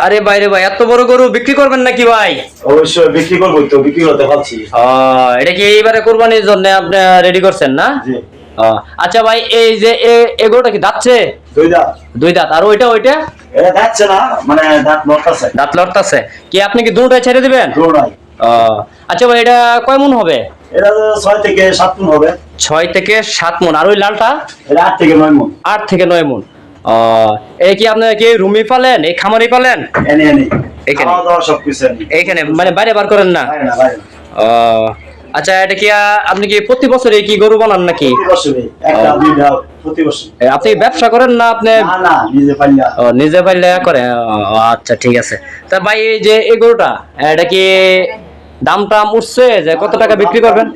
আরে বাইরে ভাই এত বড় গরু বিক্রি করবেন নাকি ভাই? অবশ্যই বিক্রি করব তো বিক্রি করতে পারছি। এটা কি এইবারে কোরবানির জন্য আপনি রেডি করছেন না? জি। আচ্ছা ভাই এই যে এ- গরুটা কি দাঁতছে? দুই দাঁত। দুই দাঁত। আর ওইটা ওইটা? এটা যাচ্ছে না মানে দাঁত নটাছে দাঁত লড়তাছে কি আপনি কি দুটাই ছেড়ে দিবেন? ও, আচ্ছা ভাই এটা কয় মন হবে? এটা তো ছয় থেকে সাত মন হবে। ছয় থেকে সাত মন। আর ওই লালটা? এটা আট থেকে নয় মন। আট থেকে নয় মন। ও, এই কি আপনার কি রুমি পালেন? এই খামারি পালেন? এখানে? মানে বাইরে বার করেন না? আচ্ছা এটা কি আপনি কি প্রতি বছর কি গরু বানান নাকি? আপনি ব্যবসা করেন না আপনি? নিজে পাইলে করে? আচ্ছা ঠিক আছে। তা ভাই এই যে এই গরুটা এটা কি দাম টাম উঠছে যে কত টাকা বিক্রি করবেন?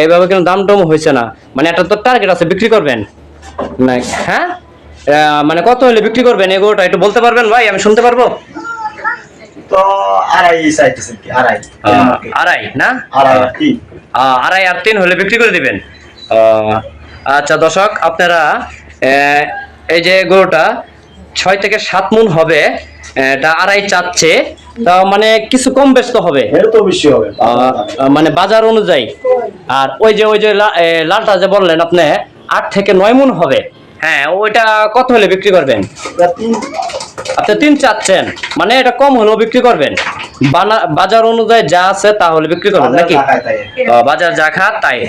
এইভাবে কিন্তু দাম টাম হয়েছে না। মানে একটা তো টার্গেট আছে বিক্রি করবেন? না হ্যাঁ? মানে কত হলে বিক্রি করবেন? এই গরুটা একটু বলতে পারবেন ভাই? আমি শুনতে পারব? তো আড়াই চাইতেছে কি আড়াই। আড়াই না? আড়াই আর তিন। আড়াই আর তিন হলে বিক্রি করে দিবেন। আচ্ছা দর্শক আপনারা এই যে গরুটা ছয় থেকে সাত মন হবে এটা আড়াই চাচ্ছে তা মানে কিছু কম বেশ তো হবে। মানে বাজার অনুযায়ী। আর ওই যে ওই যে লালটা যে বললেন আপনি আট থেকে নয় মন হবে। হ্যাঁ ওইটা কত হলে বিক্রি করবেন? আপনি তিন চাচ্ছেন মানে এটা কম হলেও বিক্রি করবেন। বানা- বাজার অনুযায়ী যা আছে তাহলে বিক্রি করবেন নাকি? বাজার যা খাত তাই।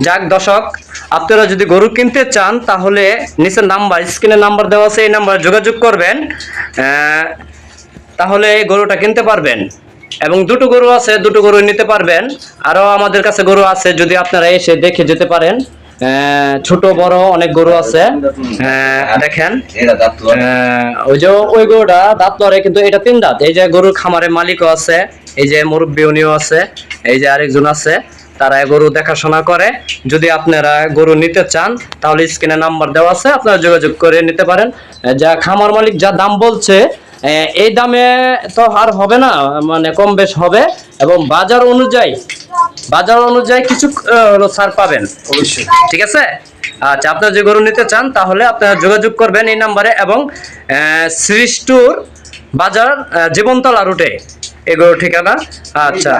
যাক দর্শক আপনারা যদি গরু কিনতে চান তাহলে নিচের নাম্বার স্ক্রিনে নাম্বার দেওয়া আছে এই নাম্বারে যোগাযোগ করবেন। তাহলে এই গরুটা কিনতে পারবেন। এবং দুটো গরু আছে, দুটো গরু নিতে পারবেন। আরও আমাদের কাছে গরু আছে, যদি আপনারা এসে দেখে যেতে পারেন। ছোট, বড় অনেক গরু আছে। দেখেন। ওই যে ওই গরুটা দাঁত কিন্তু এটা তিন দাঁত। এই যে গরুর খামারের মালিকও আছে, এই যে মুরব্বী উনিও আছে, এই যে আরেকজন আছে, তারা গরু দেখাশোনা করে। যদি আপনারা গরু নিতে চান, তাহলে স্ক্রিনে নাম্বার দেওয়া আছে, আপনারা যোগাযোগ করে নিতে পারেন। যা খামার মালিক যা দাম বলছে এই দামে তো আর হবে না মানে কম বেশ হবে। এবং বাজার অনুযায়ী বাজার অনুযায়ী কিছু ছাড় পাবেন। অবশ্যই। ঠিক আছে? আচ্ছা আপনারা যে গরু নিতে চান তাহলে আপনারা যোগাযোগ করবেন এই নাম্বারে এবং সৃষ্টুর বাজার জীবনতলা রুটে গরুর ঠিকানা। আচ্ছা।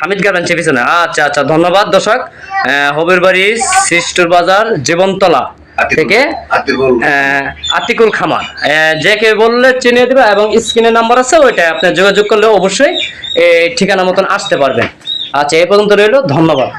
হামিদ গার্মেন্টসের পিছনে। আচ্ছা আচ্ছা ধন্যবাদ দর্শক। হবির বাড়ি সৃষ্টুর বাজার জীবনতলা। থেকে আতিকুল খামার। আহ, যে কে বললে চিনিয়ে দেবে এবং স্ক্রিনের নাম্বার আছে ওইটা আপনি যোগাযোগ করলে অবশ্যই এই ঠিকানা মতন আসতে পারবেন। আচ্ছা এই পর্যন্ত রইল ধন্যবাদ।